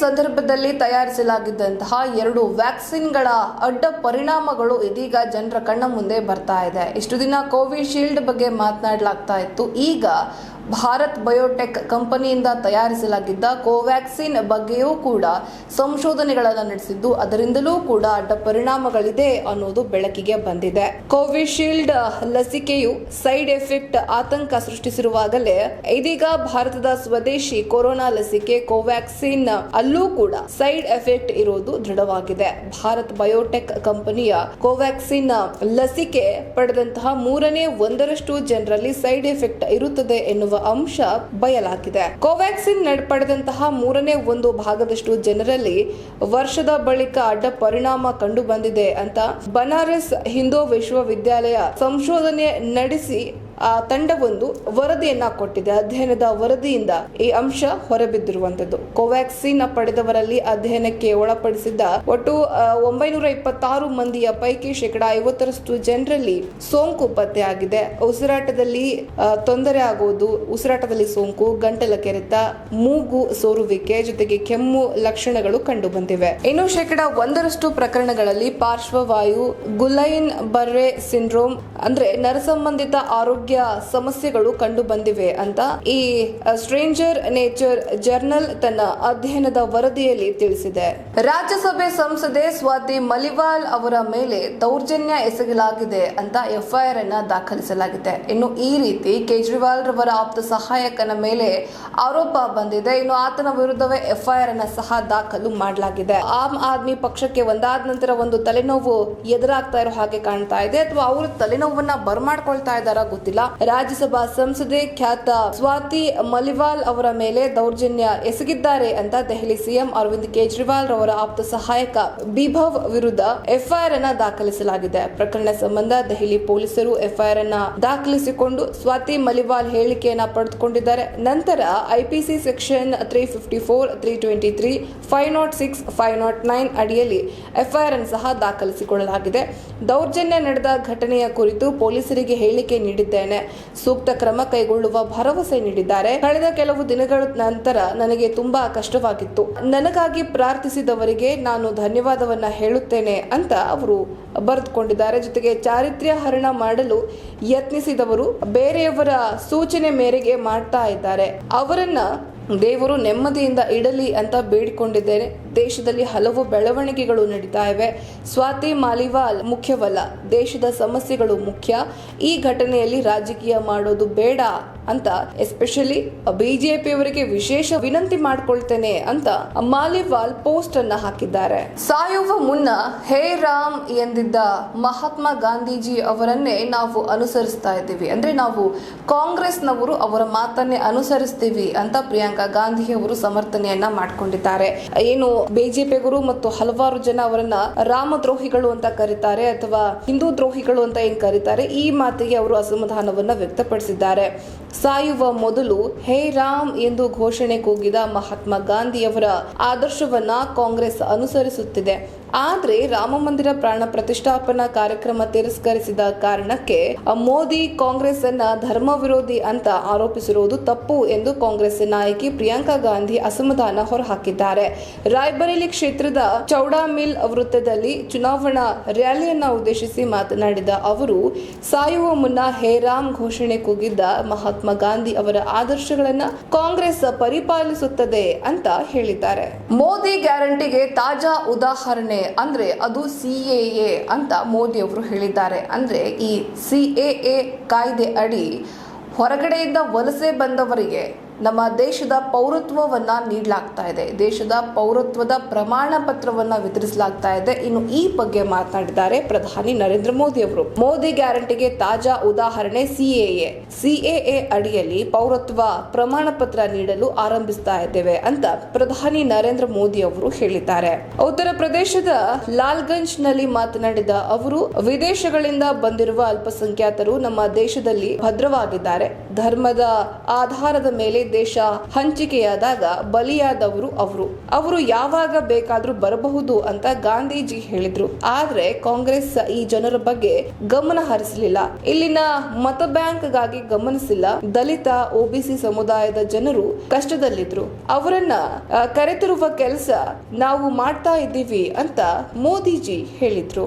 ಸಂದರ್ಭದಲ್ಲಿ ತಯಾರಿಸಲಾಗಿದ್ದಂತಹ ಎರಡು ವ್ಯಾಕ್ಸಿನ್ಗಳ ಅಡ್ಡ ಪರಿಣಾಮಗಳು ಇದೀಗ ಜನರ ಕಣ್ಣ ಮುಂದೆ ಬರ್ತಾ ಇದೆ. ಇಷ್ಟು ದಿನ ಕೋವಿಶೀಲ್ಡ್ ಬಗ್ಗೆ ಮಾತನಾಡಲಾಗ್ತಾ ಇತ್ತು. ಈಗ ಭಾರತ್ ಬಯೋಟೆಕ್ ಕಂಪನಿಯಿಂದ ತಯಾರಿಸಲಾಗಿದ್ದ ಕೋವ್ಯಾಕ್ಸಿನ್ ಬಗ್ಗೆಯೂ ಕೂಡ ಸಂಶೋಧನೆಗಳನ್ನು ನಡೆಸಿದ್ದು, ಅದರಿಂದಲೂ ಕೂಡ ಅಡ್ಡ ಪರಿಣಾಮಗಳಿದೆ ಅನ್ನೋದು ಬೆಳಕಿಗೆ ಬಂದಿದೆ. ಕೋವಿಶೀಲ್ಡ್ ಲಸಿಕೆಯು ಸೈಡ್ ಎಫೆಕ್ಟ್ ಆತಂಕ ಸೃಷ್ಟಿಸಿರುವಾಗಲೇ ಇದೀಗ ಭಾರತದ ಸ್ವದೇಶಿ ಕೊರೋನಾ ಲಸಿಕೆ ಕೋವ್ಯಾಕ್ಸಿನ್ ಅಲ್ಲೂ ಕೂಡ ಸೈಡ್ ಎಫೆಕ್ಟ್ ಇರೋದು ದೃಢವಾಗಿದೆ. ಭಾರತ್ ಬಯೋಟೆಕ್ ಕಂಪನಿಯ ಕೋವ್ಯಾಕ್ಸಿನ್ ಲಸಿಕೆ ಪಡೆದಂತಹ ಮೂರನೇ ಒಂದರಷ್ಟು ಜನರಲ್ಲಿ ಸೈಡ್ ಎಫೆಕ್ಟ್ ಇರುತ್ತದೆ ಎನ್ನುವ ಅಂಶ ಬಯಲಾಗಿದೆ. ಕೋವ್ಯಾಕ್ಸಿನ್ ನಡ್- ಪಡೆದಂತಹ ಮೂರನೇ ಒಂದು ಭಾಗದಷ್ಟು ಜನರಲ್ಲಿ ವರ್ಷದ ಬಳಿಕ ಅಡ್ಡ ಪರಿಣಾಮ ಕಂಡು ಬಂದಿದೆ ಅಂತ ಬನಾರಸ್ ಹಿಂದೂ ವಿಶ್ವವಿದ್ಯಾಲಯ ಸಂಶೋಧನೆ ನಡೆಸಿ ತಂಡವೊಂದು ವರದಿಯನ್ನ ಕೊಟ್ಟಿದೆ. ಅಧ್ಯಯನದ ವರದಿಯಿಂದ ಈ ಅಂಶ ಹೊರಬಿದ್ದಿರುವಂತದ್ದು ಕೋವ್ಯಾಕ್ಸಿನ್ ಪಡೆದವರಲ್ಲಿ ಅಧ್ಯಯನಕ್ಕೆ ಒಳಪಡಿಸಿದ್ದ ಒಟ್ಟು ಆ, ಒಂಬೈನೂರ ಇಪ್ಪತ್ತಾರು ಮಂದಿಯ ಪೈಕಿ ಶೇಕಡಾ ಐವತ್ತರಷ್ಟು ಜನರಲ್ಲಿ ಸೋಂಕು ಪತ್ತೆಯಾಗಿದೆ. ಉಸಿರಾಟದಲ್ಲಿ ತೊಂದರೆ ಆಗುವುದು ಉಸಿರಾಟದಲ್ಲಿ ಸೋಂಕು ಗಂಟಲ ಕೆರೆತ ಮೂಗು ಸೋರುವಿಕೆ ಜೊತೆಗೆ ಕೆಮ್ಮು ಲಕ್ಷಣಗಳು ಕಂಡು ಬಂದಿವೆ ಇನ್ನು ಶೇಕಡಾ ಒಂದರಷ್ಟು ಪ್ರಕರಣಗಳಲ್ಲಿ ಪಾರ್ಶ್ವವಾಯು ಗುಲೈನ್ ಬರ್ರೆ ಸಿಂಡ್ರೋಮ್ ಅಂದ್ರೆ ನರಸಂಬಂಧಿತ ಆರೋಗ್ಯ ಸಮಸ್ಯೆಗಳು ಕಂಡು ಬಂದಿವೆ ಅಂತ ಈ ಸ್ಟ್ರೇಂಜರ್ ನೇಚರ್ ಜರ್ನಲ್ ತನ್ನ ಅಧ್ಯಯನದ ವರದಿಯಲ್ಲಿ ತಿಳಿಸಿದೆ. ರಾಜ್ಯಸಭೆ ಸಂಸದೆ ಸ್ವಾತಿ ಮಲಿವಾಲ್ ಅವರ ಮೇಲೆ ದೌರ್ಜನ್ಯ ಎಸಗಲಾಗಿದೆ ಅಂತ ಎಫ್ಐಆರ್ ಅನ್ನ ದಾಖಲಿಸಲಾಗಿದೆ. ಇನ್ನು ಈ ರೀತಿ ಕೇಜ್ರಿವಾಲ್ ರವರ ಆಪ್ತ ಸಹಾಯಕನ ಮೇಲೆ ಆರೋಪ ಬಂದಿದೆ. ಇನ್ನು ಆತನ ವಿರುದ್ಧವೇ ಎಫ್ಐಆರ್ ಅನ್ನ ಸಹ ದಾಖಲು ಮಾಡಲಾಗಿದೆ. ಆಮ್ ಆದ್ಮಿ ಪಕ್ಷಕ್ಕೆ ಒಂದಾದ ನಂತರ ಒಂದು ತಲೆನೋವು ಎದುರಾಗ್ತಾ ಇರೋ ಹಾಗೆ ಕಾಣ್ತಾ ಇದೆ. ಅಥವಾ ಅವರು ತಲೆನೋವನ್ನ ಬರ್ಮಾಡ್ಕೊಳ್ತಾ ಇದ್ದಾರಾ ಗೊತ್ತಿಲ್ಲ. ರಾಜ್ಯಸಭಾ ಸಂಸದೆ ಖ್ಯಾತ ಸ್ವಾತಿ ಮಲಿವಾಲ್ ಅವರ ಮೇಲೆ ದೌರ್ಜನ್ಯ ಎಸಗಿದ್ದಾರೆ ಅಂತ ದೆಹಲಿ ಸಿಎಂ ಅರವಿಂದ್ ಕೇಜ್ರಿವಾಲ್ ರವರ ಆಪ್ತ ಸಹಾಯಕ ಬಿಭವ್ ವಿರುದ್ಧ ಎಫ್ಐಆರ್ ಅನ್ನ ದಾಖಲಿಸಲಾಗಿದೆ. ಪ್ರಕರಣ ಸಂಬಂಧ ದೆಹಲಿ ಪೊಲೀಸರು ಎಫ್ಐಆರ್ ಅನ್ನ ದಾಖಲಿಸಿಕೊಂಡು ಸ್ವಾತಿ ಮಲಿವಾಲ್ ಹೇಳಿಕೆಯನ್ನ ಪಡೆದುಕೊಂಡಿದ್ದಾರೆ. ನಂತರ IPC section three fifty four, three twenty three, five nought six, five nought nine ಅಡಿಯಲ್ಲಿ ಎಫ್ಐಆರ್ ಅನ್ನು ಸಹ ದಾಖಲಿಸಿಕೊಳ್ಳಲಾಗಿದೆ. ದೌರ್ಜನ್ಯ ನಡೆದ ಘಟನೆಯ ಕುರಿತು ಪೊಲೀಸರಿಗೆ ಹೇಳಿಕೆ ನೀಡಿದ್ದೇನೆ ಸೂಕ್ತ ಕ್ರಮ ಕೈಗೊಳ್ಳುವ ಭರವಸೆ ನೀಡಿದ್ದಾರೆ. ಕಳೆದ ಕೆಲವು ದಿನಗಳ ನಂತರ ನನಗೆ ತುಂಬಾ ಕಷ್ಟವಾಗಿತ್ತು. ನನಗಾಗಿ ಪ್ರಾರ್ಥಿಸಿದವರಿಗೆ ನಾನು ಧನ್ಯವಾದವನ್ನ ಹೇಳುತ್ತೇನೆ ಅಂತ ಅವರು ಬರೆದುಕೊಂಡಿದ್ದಾರೆ. ಜೊತೆಗೆ ಚಾರಿತ್ರ್ಯ ಹರಣ ಮಾಡಲು ಯತ್ನಿಸಿದವರು ಬೇರೆಯವರ ಸೂಚನೆ ಮೇರೆಗೆ ಮಾಡ್ತಾ ಇದ್ದಾರೆ. ಅವರನ್ನ ದೇವರು ನೆಮ್ಮದಿಯಿಂದ ಇಡಲಿ ಅಂತ ಬೇಡಿಕೊಂಡಿದ್ದೇನೆ. ದೇಶದಲ್ಲಿ ಹಲವು ಬೆಳವಣಿಗೆಗಳು ನಡೀತಾ ಇವೆ ಸ್ವಾತಿ ಮಾಲಿವಾಲ್ ಮುಖ್ಯವಲ್ಲ. ದೇಶದ ಸಮಸ್ಯೆಗಳು ಮುಖ್ಯ. ಈ ಘಟನೆಯಲ್ಲಿ ರಾಜಕೀಯ ಮಾಡೋದು ಬೇಡ ಅಂತ ಎಸ್ಪೆಷಲಿ ಬಿಜೆಪಿಯವರಿಗೆ ವಿಶೇಷ ವಿನಂತಿ ಮಾಡ್ಕೊಳ್ತೇನೆ ಅಂತ ಮಾಲಿವಾಲ್ ಪೋಸ್ಟ್ ಅನ್ನ ಹಾಕಿದ್ದಾರೆ. ಸಾಯುವ ಮುನ್ನ ಹೇ ರಾಮ್ ಎಂದಿದ್ದ ಮಹಾತ್ಮ ಗಾಂಧೀಜಿ ಅವರನ್ನೇ ನಾವು ಅನುಸರಿಸ್ತಾ ಇದ್ದೀವಿ. ಅಂದ್ರೆ ನಾವು ಕಾಂಗ್ರೆಸ್ನವರು ಅವರ ಮಾತನ್ನೇ ಅನುಸರಿಸ್ತೀವಿ ಅಂತ ಪ್ರಿಯಾಂಕಾ ಗಾಂಧಿ ಅವರು ಸಮರ್ಥನೆಯನ್ನ ಮಾಡ್ಕೊಂಡಿದ್ದಾರೆ. ಏನು ಬಿಜೆಪಿಗರು ಮತ್ತು ಹಲವಾರು ಜನ ಅವರನ್ನ ರಾಮದ್ರೋಹಿಗಳು ಅಂತ ಕರೀತಾರೆ ಅಥವಾ ಹಿಂದೂ ದ್ರೋಹಿಗಳು ಅಂತ ಏನ್ ಕರೀತಾರೆ, ಈ ಮಾತಿಗೆ ಅವರು ಅಸಮಾಧಾನವನ್ನ ವ್ಯಕ್ತಪಡಿಸಿದ್ದಾರೆ. ಸಾಯುವ ಮೊದಲು ಹೇ ರಾಮ್ ಎಂದು ಘೋಷಣೆ ಕೂಗಿದ ಮಹಾತ್ಮ ಗಾಂಧಿಯವರ ಆದರ್ಶವನ್ನ ಕಾಂಗ್ರೆಸ್ ಅನುಸರಿಸುತ್ತಿದೆ. ಆದ್ರೆ ರಾಮ ಮಂದಿರ ಪ್ರಾಣ ಪ್ರತಿಷ್ಠಾಪನಾ ಕಾರ್ಯಕ್ರಮ ತಿರಸ್ಕರಿಸಿದ ಕಾರಣಕ್ಕೆ ಮೋದಿ ಕಾಂಗ್ರೆಸ್ ಅನ್ನ ಧರ್ಮ ವಿರೋಧಿ ಅಂತ ಆರೋಪಿಸಿರುವುದು ತಪ್ಪು ಎಂದು ಕಾಂಗ್ರೆಸ್ ನಾಯಕಿ ಪ್ರಿಯಾಂಕಾ ಗಾಂಧಿ ಅಸಮಾಧಾನ ಹೊರಹಾಕಿದ್ದಾರೆ. ರಾಯ್ಬರೇಲಿ ಕ್ಷೇತ್ರದ ಚೌಡಾ ಮಿಲ್ ವೃತ್ತದಲ್ಲಿ ಚುನಾವಣಾ ರ್ಯಾಲಿಯನ್ನ ಉದ್ದೇಶಿಸಿ ಮಾತನಾಡಿದ ಅವರು, ಸಾಯುವ ಮುನ್ನ ಹೇ ರಾಮ್ ಘೋಷಣೆ ಕೂಗಿದ್ದ ಮಹಾತ್ಮ ಗಾಂಧಿ ಅವರ ಆದರ್ಶಗಳನ್ನ ಕಾಂಗ್ರೆಸ್ ಪರಿಪಾಲಿಸುತ್ತದೆ ಅಂತ ಹೇಳಿದ್ದಾರೆ. ಮೋದಿ ಗ್ಯಾರಂಟಿಗೆ ತಾಜಾ ಉದಾಹರಣೆ ಅಂದ್ರೆ ಅದು ಸಿಎಎ ಅಂತ ಮೋದಿಯವರು ಹೇಳಿದ್ದಾರೆ. ಅಂದರೆ ಈ ಸಿಎಎ ಕಾಯ್ದೆ ಅಡಿ ಹೊರಗಡೆಯಿಂದ ವಲಸೆ ಬಂದವರಿಗೆ ನಮ್ಮ ದೇಶದ ಪೌರತ್ವವನ್ನು ನೀಡಲಾಗ್ತಾ ಇದೆ. ದೇಶದ ಪೌರತ್ವದ ಪ್ರಮಾಣ ಪತ್ರವನ್ನು ವಿತರಿಸಲಾಗ್ತಾ ಇದೆ. ಇನ್ನು ಈ ಬಗ್ಗೆ ಮಾತನಾಡಿದ್ದಾರೆ ಪ್ರಧಾನಿ ನರೇಂದ್ರ ಮೋದಿ ಅವರು. ಮೋದಿ ಗ್ಯಾರಂಟಿಗೆ ತಾಜಾ ಉದಾಹರಣೆ ಸಿಎಎ ಸಿಎಎ ಅಡಿಯಲ್ಲಿ ಪೌರತ್ವ ಪ್ರಮಾಣ ಪತ್ರ ನೀಡಲು ಆರಂಭಿಸ್ತಾ ಇದ್ದೇವೆ ಅಂತ ಪ್ರಧಾನಿ ನರೇಂದ್ರ ಮೋದಿ ಅವರು ಹೇಳಿದ್ದಾರೆ. ಉತ್ತರ ಪ್ರದೇಶದ ಲಾಲ್ಗಂಜ್ನಲ್ಲಿ ಮಾತನಾಡಿದ ಅವರು, ವಿದೇಶಗಳಿಂದ ಬಂದಿರುವ ಅಲ್ಪಸಂಖ್ಯಾತರು ನಮ್ಮ ದೇಶದಲ್ಲಿ ಭದ್ರವಾಗಿದ್ದಾರೆ. ಧರ್ಮದ ಆಧಾರದ ಮೇಲೆ ದೇಶ ಹಂಚಿಕೆಯಾದಾಗ ಬಲಿಯಾದವರು ಅವರು. ಅವರು ಯಾವಾಗ ಬೇಕಾದ್ರೂ ಬರಬಹುದು ಅಂತ ಗಾಂಧೀಜಿ ಹೇಳಿದ್ರು. ಆದ್ರೆ ಕಾಂಗ್ರೆಸ್ ಈ ಜನರ ಬಗ್ಗೆ ಗಮನ ಹರಿಸಲಿಲ್ಲ. ಇಲ್ಲಿನ ಮತ ಬ್ಯಾಂಕ್ಗಾಗಿ ಗಮನಿಸಿಲ್ಲ. ದಲಿತ ಒಬಿಸಿ ಸಮುದಾಯದ ಜನರು ಕಷ್ಟದಲ್ಲಿದ್ರು. ಅವರನ್ನ ಕರೆತರುವ ಕೆಲಸ ನಾವು ಮಾಡ್ತಾ ಇದ್ದೀವಿ ಅಂತ ಮೋದಿಜಿ ಹೇಳಿದ್ರು.